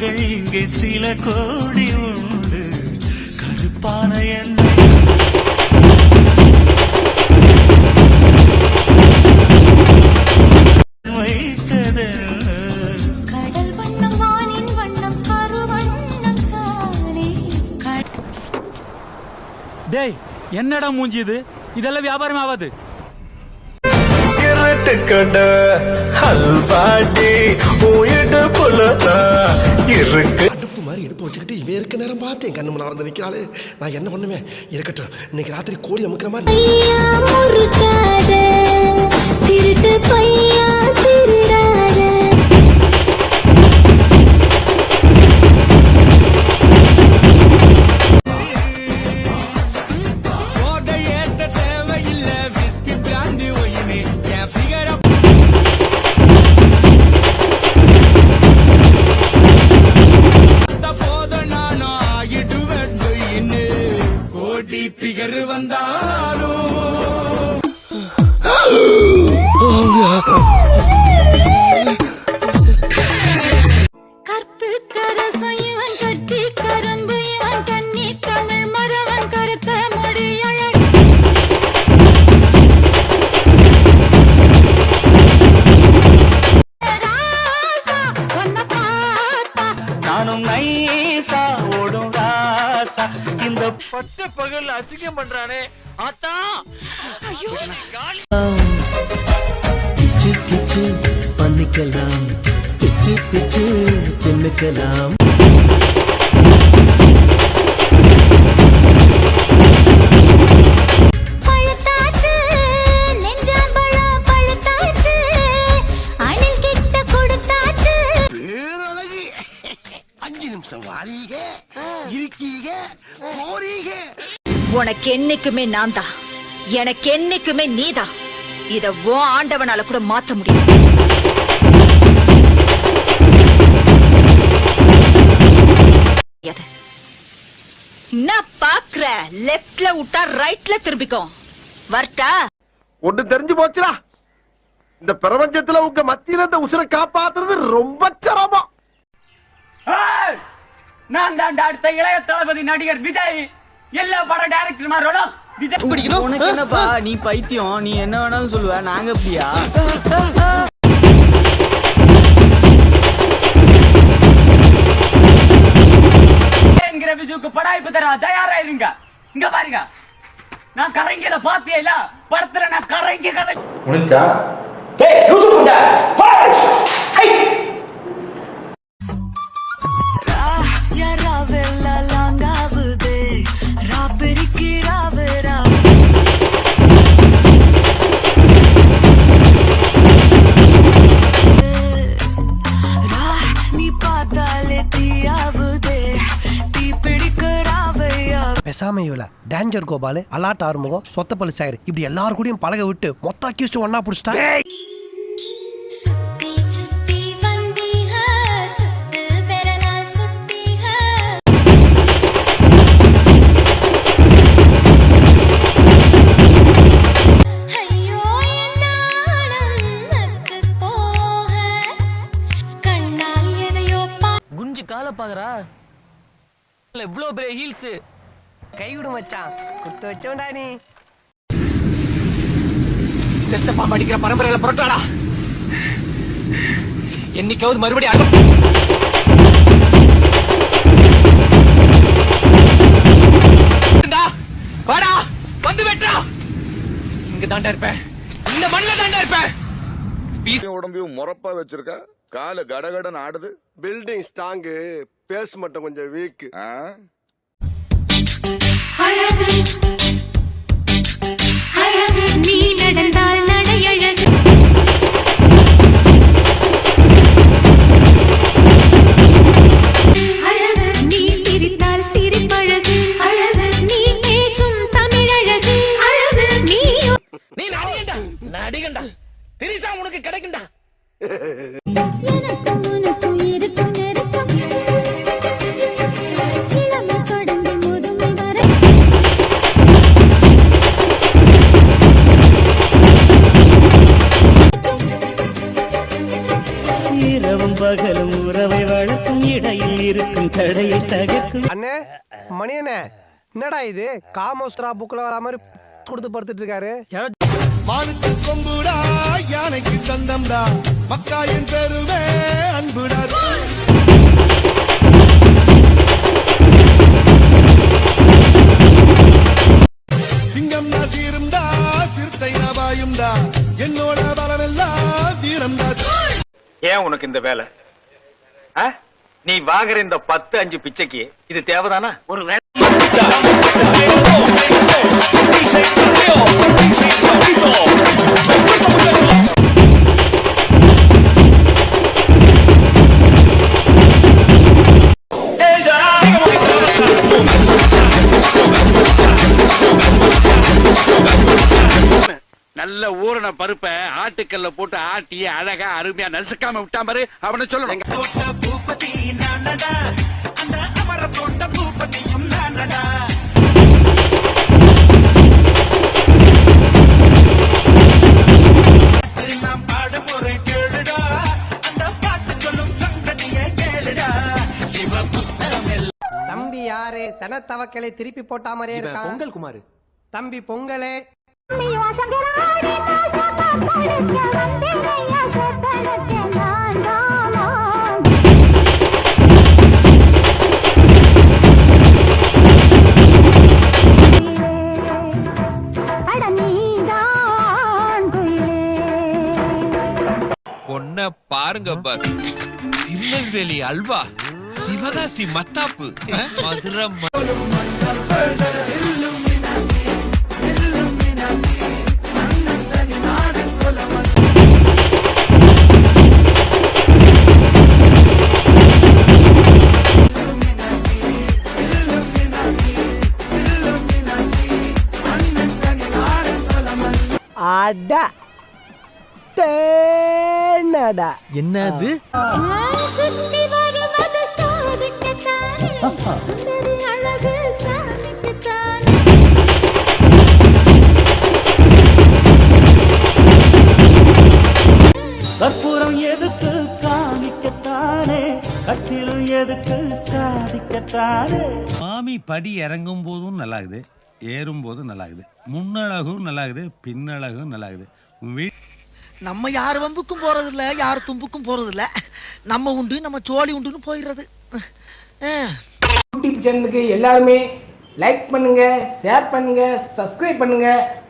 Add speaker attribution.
Speaker 1: ஆண்கள் இங்கே சில கோடி உண்டு. கருப்பான எண்ணெய்.
Speaker 2: டேய் என்னடா மூஞ்சி இது? இதெல்லாம் வியாபாரம் ஆகாது.
Speaker 3: இருட்டு கட ஹல்வாடி உயிடு புலதான் இருக்கு.
Speaker 4: அடுப்பு மாதிரி இடுப்பு வச்சுக்கிட்டு இவன் இருக்க நேரம் பார்த்து என் கண்ணு முன்னால வந்து நிற்கிறாளே நான் என்ன பண்ணுவேன்? இருக்கட்டும் இன்னைக்கு ராத்திரி கோழி அமுக்கிற மாதிரி
Speaker 5: திருட்டு பையா
Speaker 1: நானும் நைசா ஓடும் ராசா. இந்த
Speaker 2: பட்ட பகல் அசிங்கம் பண்றானே. ஆத்தா.
Speaker 6: பிச்சு பிச்சு பண்ணிக்கலாம். பிச்சு பிச்சு தின்னுக்கலாம்.
Speaker 7: உனக்கு என்னைக்குமே நான் தான் எனக்கு என்னைக்குமே நீதான். இத ஓ ஆண்டவனால கூட மாத்த முடியும்? என்ன பாக்குற லெப்ட்ல விட்டா ரைட்ல திரும்பிக்கோ. வரட்டா?
Speaker 4: ஒண்ணு தெரிஞ்சு போச்சுடா. இந்த பிரபஞ்சத்துல உங்க மத்தியில இந்த உசுரை காப்பாத்துறது ரொம்ப சிரமம்.
Speaker 2: நான் தான் அடுத்த இளைய தளபதி நடிகர் விஜய். எல்லா படம் டைரக்டர் விஜய்
Speaker 8: உனக்கு என்னப்பா? நீ பைத்தியம். நீ என்ன வேணாலும் சொல்லுவ. நாங்க அப்படியா
Speaker 2: என்கிற விஜுக்கு படாய்ப்பு தர தயாரா இருங்க. இங்க பாருங்க. நான் கரைங்கிற பாத்தியா இல்ல படத்துல நான் கரைங்கி கதை
Speaker 5: யாராவெல்லாம்
Speaker 9: இவள டேஞ்சர் கோபாலு அலாட் ஆறுமுகம் சொத்தப்பள்ளி சாயர். இப்படி எல்லாரும் கூடயும் பழக விட்டு மொத்த அக்யூஸ்ட் ஒன்னா புடிச்சிட்டா?
Speaker 8: கால பாக்குறா இவ்வளவு பெரிய ஹீல்ஸ்
Speaker 9: கை விடு மச்சான். குத்து வச்சோண்டா நீ.
Speaker 2: செத்தப்பா படிக்கிற பரம்பரையில புரட்டாடா. என்னைக்காவது மறுபடியும் வாடா வந்து வெட்டா இங்க தாண்டா இருப்பேன். இந்த மண்ணில தாண்டா இருப்பேன்
Speaker 3: உடம்பையும் முறப்பா வச்சிருக்க? காலு கடகடன் ஆடுது.
Speaker 4: பில்டிங் ஸ்ட்ராங்கு பேஸ் மட்டும் கொஞ்சம் வீக்
Speaker 8: நடிகண்டா. நடிகண்டா. திரிசா உனக்கு கிடைக்கும்டா
Speaker 9: என் தடையை தகர்க்கும்.
Speaker 10: அண்ணே மணி அண்ணே என்னடா இது? காமோஸ்ட்ரா புக்ல வர மாதிரி கொடுத்து படுத்துட்டு இருக்காரு
Speaker 11: மானுக்கு கொம்புடா யானைக்கு தந்தம்டா. மக்காயின் பெருமே அன்புடா. சிங்கம் சீரும்டா சிறுத்தை நபாயும்டா. என்னோட பலமெல்லாம் வீரம்டா.
Speaker 12: ஏன் உனக்கு இந்த வேலை? ஆ? நீ வாங்குற இந்த பத்து அஞ்சு பிச்சைக்கு இது தேவைதானா? ஒரு
Speaker 13: நல்ல ஊறின பருப்பை ஆட்டுக்கல்ல போட்டு ஆட்டி அழகா அருமையா நசுக்காம விட்டா பாரு. அவனை சொல்லணும்.
Speaker 10: தம்பி யாரு? சனத்தவக்களை திருப்பி போட்டா மாதிரியே இருக்கா? பொங்கல் குமார். தம்பி பொங்கலே.
Speaker 14: பொண்ண பாருங்க பஸ். திருநெல்வேலி அல்வா. சிவகாசி மத்தாப்பு. மதுரை ம-
Speaker 10: அடா. தேனடா.
Speaker 4: என்னது?
Speaker 9: கற்பூரம் எதுக்கு காமிக்கத்தானே? கட்டிலும் எதுக்கு சாதிக்கத்தானே?
Speaker 13: மாமி படி இறங்கும் போதும் நல்லாகுது ஏறும் போதும் நல்லாகுது முன்னழகும் நல்லாகுது பின்னழகும் நல்லாகுது. உன் வீ
Speaker 2: நம்ம யார் வம்புக்கும் போறது இல்ல யார் தும்புக்கும் போறது இல்ல நம்ம உண்டு நம்ம சோழி உண்டுன்னு போயிடுறது.
Speaker 10: யூடியூப் சேனலுக்கு எல்லாருமே லைக் பண்ணுங்க ஷேர் பண்ணுங்க சப்ஸ்கிரைப் பண்ணுங்க.